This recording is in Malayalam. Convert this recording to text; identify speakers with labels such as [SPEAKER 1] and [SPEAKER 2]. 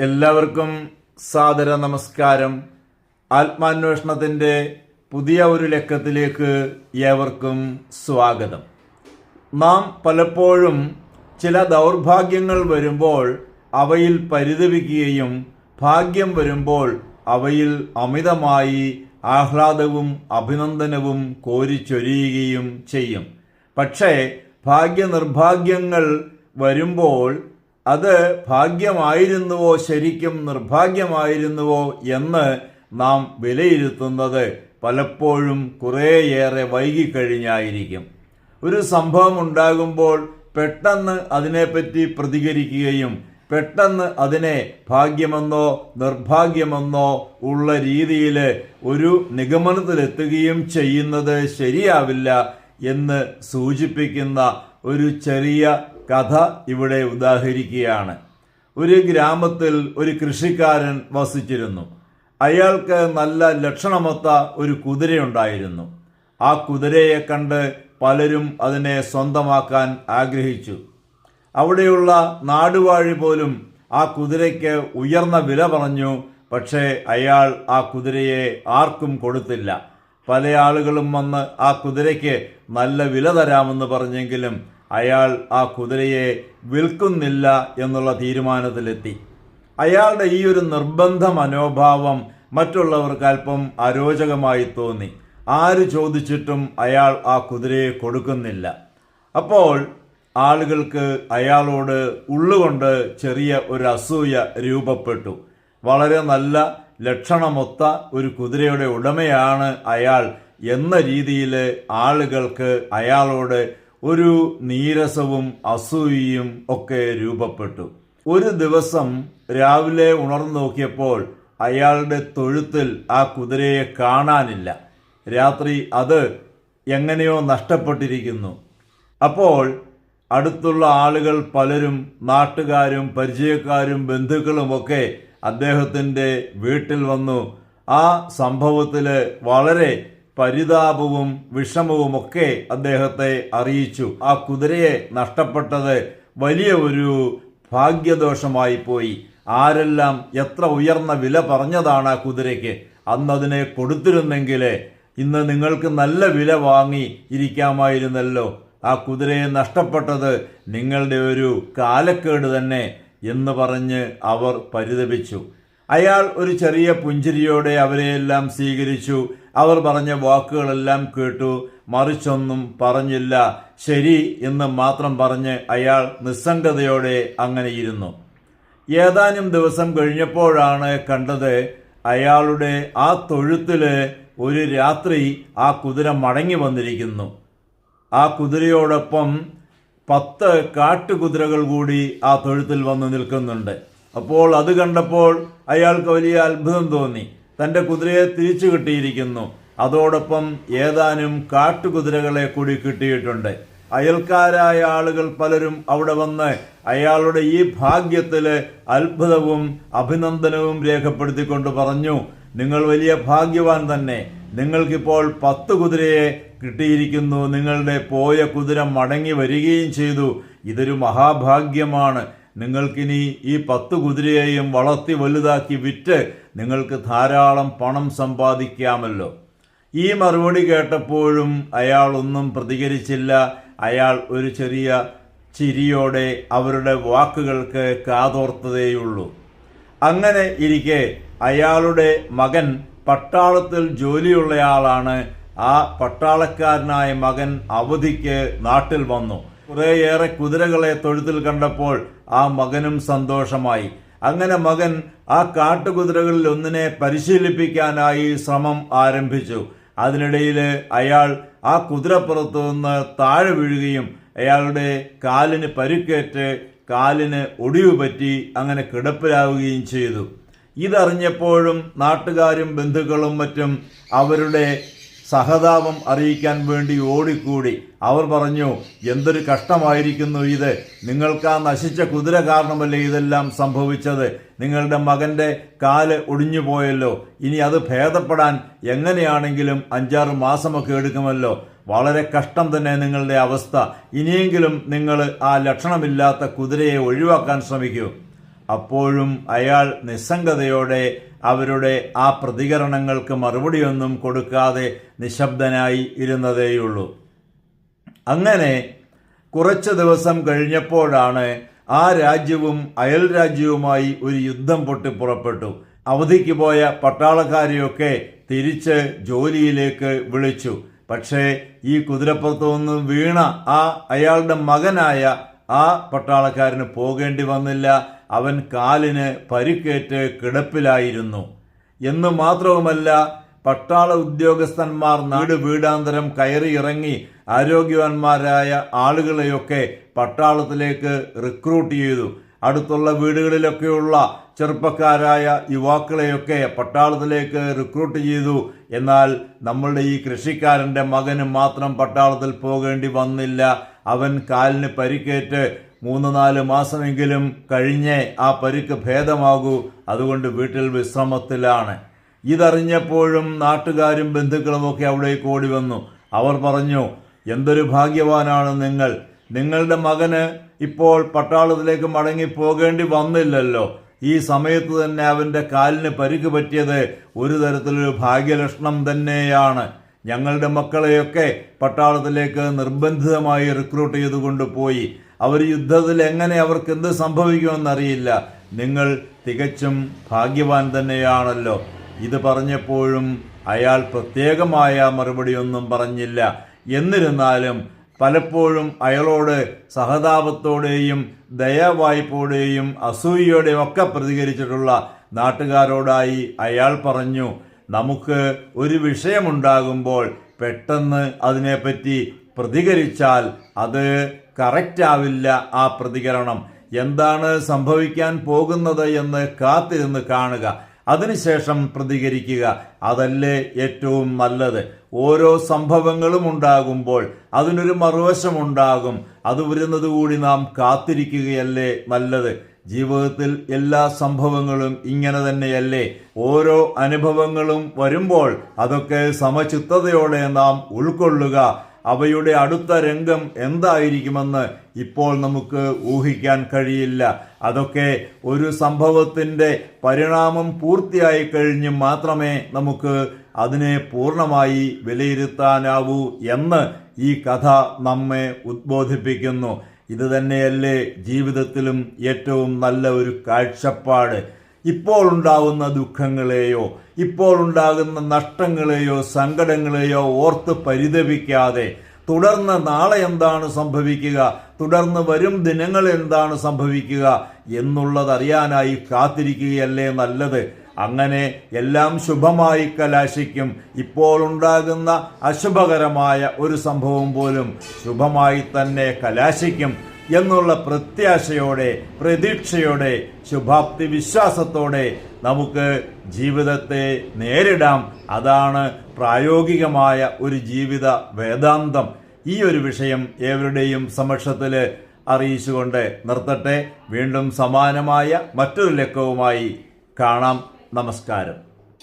[SPEAKER 1] എല്ലാവർക്കും സാദര നമസ്കാരം. ആത്മാന്വേഷണത്തിന്റെ പുതിയ ഒരു ലക്കത്തിലേക്ക് ഏവർക്കും സ്വാഗതം. നാം പലപ്പോഴും ചില ദൗർഭാഗ്യങ്ങൾ വരുമ്പോൾ അവയിൽ പരിതപിക്കുകയും ഭാഗ്യം വരുമ്പോൾ അവയിൽ അമിതമായി ആഹ്ലാദവും അഭിനന്ദനവും കോരിച്ചൊരിയുകയും ചെയ്യും. പക്ഷേ ഭാഗ്യനിർഭാഗ്യങ്ങൾ വരുമ്പോൾ അത് ഭാഗ്യമായിരുന്നുവോ ശരിക്കും നിർഭാഗ്യമായിരുന്നുവോ എന്ന് നാം വിലയിരുത്തുന്നത് പലപ്പോഴും കുറേയേറെ വൈകിക്കഴിഞ്ഞായിരിക്കും. ഒരു സംഭവം ഉണ്ടാകുമ്പോൾ പെട്ടെന്ന് അതിനെപ്പറ്റി പ്രതികരിക്കുകയും പെട്ടെന്ന് അതിനെ ഭാഗ്യമെന്നോ നിർഭാഗ്യമെന്നോ ഉള്ള രീതിയിൽ ഒരു നിഗമനത്തിലെത്തുകയും ചെയ്യുന്നത് ശരിയാവില്ല എന്ന് സൂചിപ്പിക്കുന്ന ഒരു ചെറിയ കഥ ഇവിടെ ഉദാഹരിക്കുകയാണ്. ഒരു ഗ്രാമത്തിൽ ഒരു കൃഷിക്കാരൻ വസിച്ചിരുന്നു. അയാൾക്ക് നല്ല ലക്ഷണമൊത്ത ഒരു കുതിരയുണ്ടായിരുന്നു. ആ കുതിരയെ കണ്ട് പലരും അതിനെ സ്വന്തമാക്കാൻ ആഗ്രഹിച്ചു. അവിടെയുള്ള നാടുവാഴി പോലും ആ കുതിരയ്ക്ക് ഉയർന്ന വില പറഞ്ഞു പക്ഷേ അയാൾ ആ കുതിരയെ ആർക്കും കൊടുത്തില്ല. പല ആളുകളും വന്ന് ആ കുതിരയ്ക്ക് നല്ല വില തരാമെന്ന് പറഞ്ഞെങ്കിലും അയാൾ ആ കുതിരയെ വിൽക്കുന്നില്ല എന്നുള്ള തീരുമാനത്തിലെത്തി. അയാളുടെ ഈ ഒരു നിർബന്ധ മനോഭാവം മറ്റുള്ളവർക്ക് അല്പം അരോചകമായി തോന്നി. ആര് ചോദിച്ചിട്ടും അയാൾ ആ കുതിരയെ കൊടുക്കുന്നില്ല. അപ്പോൾ ആളുകൾക്ക് അയാളോട് ഉള്ളുകൊണ്ട് ചെറിയ ഒരു അസൂയ രൂപപ്പെട്ടു. വളരെ നല്ല ലക്ഷണമൊത്ത ഒരു കുതിരയുടെ ഉടമയാണ് അയാൾ എന്ന രീതിയിൽ ആളുകൾക്ക് അയാളോട് ഒരു നീരസവും അസൂയയും ഒക്കെ രൂപപ്പെട്ടു. ഒരു ദിവസം രാവിലെ ഉണർന്നു നോക്കിയപ്പോൾ അയാളുടെ തൊഴുത്തിൽ ആ കുതിരയെ കാണാനില്ല. രാത്രി അത് എങ്ങനെയോ നഷ്ടപ്പെട്ടിരിക്കുന്നു. അപ്പോൾ അടുത്തുള്ള ആളുകൾ പലരും നാട്ടുകാരും പരിചയക്കാരും ബന്ധുക്കളുമൊക്കെ അദ്ദേഹത്തിന്റെ വീട്ടിൽ വന്നു. ആ സംഭവത്തിൽ വളരെ പരിതാപവും വിഷമവുമൊക്കെ അദ്ദേഹത്തെ അറിയിച്ചു. ആ കുതിരയെ നഷ്ടപ്പെട്ടത് വലിയ ഒരു ഭാഗ്യദോഷമായി പോയി. ആരെല്ലാം എത്ര ഉയർന്ന വില പറഞ്ഞതാണ് ആ കുതിരയ്ക്ക്. അന്നതിനെ കൊടുത്തിരുന്നെങ്കിൽ ഇന്ന് നിങ്ങൾക്ക് നല്ല വില വാങ്ങി ഇരിക്കാമായിരുന്നല്ലോ. ആ കുതിരയെ നഷ്ടപ്പെട്ടത് നിങ്ങളുടെ ഒരു കാലക്കേട് തന്നെ എന്ന് പറഞ്ഞ് അവർ പരിതപിച്ചു. അയാൾ ഒരു ചെറിയ പുഞ്ചിരിയോടെ അവരെയെല്ലാം സ്വീകരിച്ചു. അവർ പറഞ്ഞ വാക്കുകളെല്ലാം കേട്ടു. മറിച്ചൊന്നും പറഞ്ഞില്ല. ശരി എന്ന് മാത്രം പറഞ്ഞ് അയാൾ നിസ്സംഗതയോടെ അങ്ങനെ ഇരുന്നു. ഏതാനും ദിവസം കഴിഞ്ഞപ്പോഴാണ് കണ്ടത് അയാളുടെ ആ തൊഴുത്തിൽ ഒരു രാത്രി ആ കുതിര മടങ്ങി വന്നിരിക്കുന്നു. ആ കുതിരയോടൊപ്പം പത്ത് കാട്ടുകുതിരകൾ കൂടി ആ തൊഴുത്തിൽ വന്ന് നിൽക്കുന്നുണ്ട്. അപ്പോൾ അത് കണ്ടപ്പോൾ അയാൾക്ക് വലിയ അത്ഭുതം തോന്നി. തന്റെ കുതിരയെ തിരിച്ചു കിട്ടിയിരിക്കുന്നു. അതോടൊപ്പം ഏതാനും കാട്ടുകുതിരകളെ കൂടി കിട്ടിയിട്ടുണ്ട്. അയൽക്കാരായ ആളുകൾ പലരും അവിടെ വന്ന് അയാളുടെ ഈ ഭാഗ്യത്തിൽ അത്ഭുതവും അഭിനന്ദനവും രേഖപ്പെടുത്തിക്കൊണ്ട് പറഞ്ഞു നിങ്ങൾ വലിയ ഭാഗ്യവാൻ തന്നെ. നിങ്ങൾക്കിപ്പോൾ പത്ത് കുതിരയെ കിട്ടിയിരിക്കുന്നു. നിങ്ങളുടെ പോയ കുതിര മടങ്ങി വരികയും ചെയ്തു. ഇതൊരു മഹാഭാഗ്യമാണ്. നിങ്ങൾക്കിനി ഈ പത്ത് കുതിരയെയും വളർത്തി വലുതാക്കി വിറ്റ് നിങ്ങൾക്ക് ധാരാളം പണം സമ്പാദിക്കാമല്ലോ. ഈ മറുപടി കേട്ടപ്പോഴും അയാൾ ഒന്നും പ്രതികരിച്ചില്ല. അയാൾ ഒരു ചെറിയ ചിരിയോടെ അവരുടെ വാക്കുകൾക്ക് കാതോർത്തതേയുള്ളൂ. അങ്ങനെ ഇരിക്കെ അയാളുടെ മകൻ പട്ടാളത്തിൽ ജോലിയുള്ളയാളാണ്. ആ പട്ടാളക്കാരനായ മകൻ അവധിക്ക് നാട്ടിൽ വന്നു. കുറേയേറെ കുതിരകളെ തൊഴുത്തിൽ കണ്ടപ്പോൾ ആ മകനും സന്തോഷമായി. അങ്ങനെ മകൻ ആ കാട്ടുകുതിരകളിൽ ഒന്നിനെ പരിശീലിപ്പിക്കാനായി ശ്രമം ആരംഭിച്ചു. അതിനിടയിൽ അയാൾ ആ കുതിരപ്പുറത്തു നിന്ന് താഴെ വീഴുകയും അയാളുടെ കാലിന് പരുക്കേറ്റ് കാലിന് ഒടിവ് പറ്റി അങ്ങനെ കിടപ്പിലാവുകയും ചെയ്തു. ഇതറിഞ്ഞപ്പോഴും നാട്ടുകാരും ബന്ധുക്കളും മറ്റും അവരുടെ സഹതാപം അറിയിക്കാൻ വേണ്ടി ഓടിക്കൂടി. അവർ പറഞ്ഞു എന്തൊരു കഷ്ടമായിരിക്കുന്നു ഇത്. നിങ്ങൾക്ക് ആ നശിച്ച കുതിര കാരണമല്ലേ ഇതെല്ലാം സംഭവിച്ചത്? നിങ്ങളുടെ മകന്റെ കാൽ ഒടിഞ്ഞു പോയല്ലോ. ഇനി അത് ഭേദപ്പെടാൻ എങ്ങനെയാണെങ്കിലും അഞ്ചാറ് മാസമൊക്കെ എടുക്കുമല്ലോ. വളരെ കഷ്ടം തന്നെ നിങ്ങളുടെ അവസ്ഥ. ഇനിയെങ്കിലും നിങ്ങൾ ആ ലക്ഷണമില്ലാത്ത കുതിരയെ ഒഴിവാക്കാൻ ശ്രമിക്കൂ. അപ്പോഴും അയാൾ നിസ്സംഗതയോടെ അവരുടെ ആ പ്രതികരണങ്ങൾക്ക് മറുപടിയൊന്നും കൊടുക്കാതെ നിശബ്ദനായി ഇരുന്നതേയുള്ളൂ. അങ്ങനെ കുറച്ച് ദിവസം കഴിഞ്ഞപ്പോഴാണ് ആ രാജ്യവും അയൽ രാജ്യവുമായി ഒരു യുദ്ധം പൊട്ടിപ്പുറപ്പെട്ടു അവധിക്ക് പോയ പട്ടാളക്കാരെയൊക്കെ തിരിച്ച് ജോലിയിലേക്ക് വിളിച്ചു. പക്ഷേ ഈ കുതിരപ്പുറത്തു നിന്ന് വീണ ആ അയാളുടെ മകനായ ആ പട്ടാളക്കാരന് പോകേണ്ടി വന്നില്ല. അവൻ കാലിന് പരിക്കേറ്റ് കിടപ്പിലായിരുന്നു. എന്നു മാത്രവുമല്ല പട്ടാള ഉദ്യോഗസ്ഥന്മാർ നാട് വീടാന്തരം കയറിയിറങ്ങി ആരോഗ്യവാന്മാരായ ആളുകളെയൊക്കെ പട്ടാളത്തിലേക്ക് റിക്രൂട്ട് ചെയ്തു. അടുത്തുള്ള വീടുകളിലൊക്കെയുള്ള ചെറുപ്പക്കാരായ യുവാക്കളെയൊക്കെ പട്ടാളത്തിലേക്ക് റിക്രൂട്ട് ചെയ്തു. എന്നാൽ നമ്മളുടെ ഈ കൃഷിക്കാരന്റെ മകന് മാത്രം പട്ടാളത്തിൽ പോകേണ്ടി വന്നില്ല. അവൻ കാലിന് പരിക്കേറ്റ് മൂന്ന് നാല് മാസമെങ്കിലും കഴിഞ്ഞേ ആ പരിക്ക് ഭേദമാകൂ. അതുകൊണ്ട് വീട്ടിൽ വിശ്രമത്തിലാണ്. ഇതറിഞ്ഞപ്പോഴും നാട്ടുകാരും ബന്ധുക്കളുമൊക്കെ അവിടേക്ക് ഓടി വന്നു. അവർ പറഞ്ഞു എന്തൊരു ഭാഗ്യവാനാണ് നിങ്ങൾ. നിങ്ങളുടെ മകന് ഇപ്പോൾ പട്ടാളത്തിലേക്ക് മടങ്ങി പോകേണ്ടി വന്നില്ലല്ലോ. ഈ സമയത്ത് തന്നെ അവന്റെ കാലിന് പരിക്ക് പറ്റിയത് ഒരു തരത്തിലൊരു ഭാഗ്യലക്ഷണം തന്നെയാണ്. ഞങ്ങളുടെ മക്കളെയൊക്കെ പട്ടാളത്തിലേക്ക് നിർബന്ധിതമായി റിക്രൂട്ട് ചെയ്തുകൊണ്ട് കൊണ്ടുപോയി അവർ യുദ്ധത്തിൽ എങ്ങനെ അവർക്ക് എന്ത് സംഭവിക്കുമെന്നറിയില്ല. നിങ്ങൾ തികച്ചും ഭാഗ്യവാൻ തന്നെയാണല്ലോ. ഇത് പറഞ്ഞപ്പോഴും അയാൾ പ്രത്യേകമായ മറുപടിയൊന്നും പറഞ്ഞില്ല. എന്നിരുന്നാലും പലപ്പോഴും അയാളോട് സഹതാപത്തോടെയും ദയാവായ്പോടെയും അസൂയയോടെയും ഒക്കെ പ്രതികരിച്ചിട്ടുള്ള നാട്ടുകാരോടായി അയാൾ പറഞ്ഞു നമുക്ക് ഒരു വിഷയമുണ്ടാകുമ്പോൾ പെട്ടെന്ന് അതിനെപ്പറ്റി പ്രതികരിച്ചാൽ അത് കറക്റ്റ് ആവില്ല ആ പ്രതികരണം. എന്താണ് സംഭവിക്കാൻ പോകുന്നത് എന്ന് കാത്തിരുന്ന് കാണുക. അതിനുശേഷം പ്രതികരിക്കുക. അതല്ലേ ഏറ്റവും നല്ലത്. ഓരോ സംഭവങ്ങളും ഉണ്ടാകുമ്പോൾ അതിനൊരു മറുവശമുണ്ടാകും അത് വരുന്നത് കൂടി നാം കാത്തിരിക്കുകയല്ലേ നല്ലത്. ജീവിതത്തിൽ എല്ലാ സംഭവങ്ങളും ഇങ്ങനെ തന്നെയല്ലേ. ഓരോ അനുഭവങ്ങളും വരുമ്പോൾ അതൊക്കെ സമചിത്തതയോടെ നാം ഉൾക്കൊള്ളുക. അവയുടെ അടുത്ത രംഗം എന്തായിരിക്കുമെന്ന് ഇപ്പോൾ നമുക്ക് ഊഹിക്കാൻ കഴിയില്ല. അതൊക്കെ ഒരു സംഭവത്തിന്റെ പരിണാമം പൂർത്തിയായി കഴിഞ്ഞ് മാത്രമേ നമുക്ക് അതിനെ പൂർണമായി വിലയിരുത്താനാവൂ എന്ന് ഈ കഥ നമ്മെ ഉദ്ബോധിപ്പിക്കുന്നു. ഇത് തന്നെയല്ലേ ജീവിതത്തിലും ഏറ്റവും നല്ല ഒരു കാഴ്ചപ്പാട്. ഇപ്പോൾ ഉണ്ടാകുന്ന ദുഃഖങ്ങളെയോ ഇപ്പോൾ ഉണ്ടാകുന്ന നഷ്ടങ്ങളെയോ സങ്കടങ്ങളെയോ ഓർത്ത് പരിതപിക്കാതെ തുടർന്ന് നാളെ എന്താണ് സംഭവിക്കുക തുടർന്ന് വരും ദിനങ്ങൾ എന്താണ് സംഭവിക്കുക എന്നുള്ളതറിയാനായി കാത്തിരിക്കുകയല്ലേ നല്ലത്. അങ്ങനെ എല്ലാം ശുഭമായി കലാശിക്കും. ഇപ്പോൾ ഉണ്ടാകുന്ന അശുഭകരമായ ഒരു സംഭവം പോലും ശുഭമായി തന്നെ കലാശിക്കും. എന്നുള്ള പ്രത്യാശയോടെ പ്രതീക്ഷയോടെ ശുഭാപ്തി വിശ്വാസത്തോടെ നമുക്ക് ജീവിതത്തെ നേരിടാം. അതാണ് പ്രായോഗികമായ ഒരു ജീവിത വേദാന്തം. ഈ ഒരു വിഷയം ഏവരുടെയും സമക്ഷത്തിൽ അറിയിച്ചുകൊണ്ട് നിർത്തട്ടെ. വീണ്ടും സമാനമായ മറ്റൊരു ലക്കവുമായി കാണാം. നമസ്കാരം.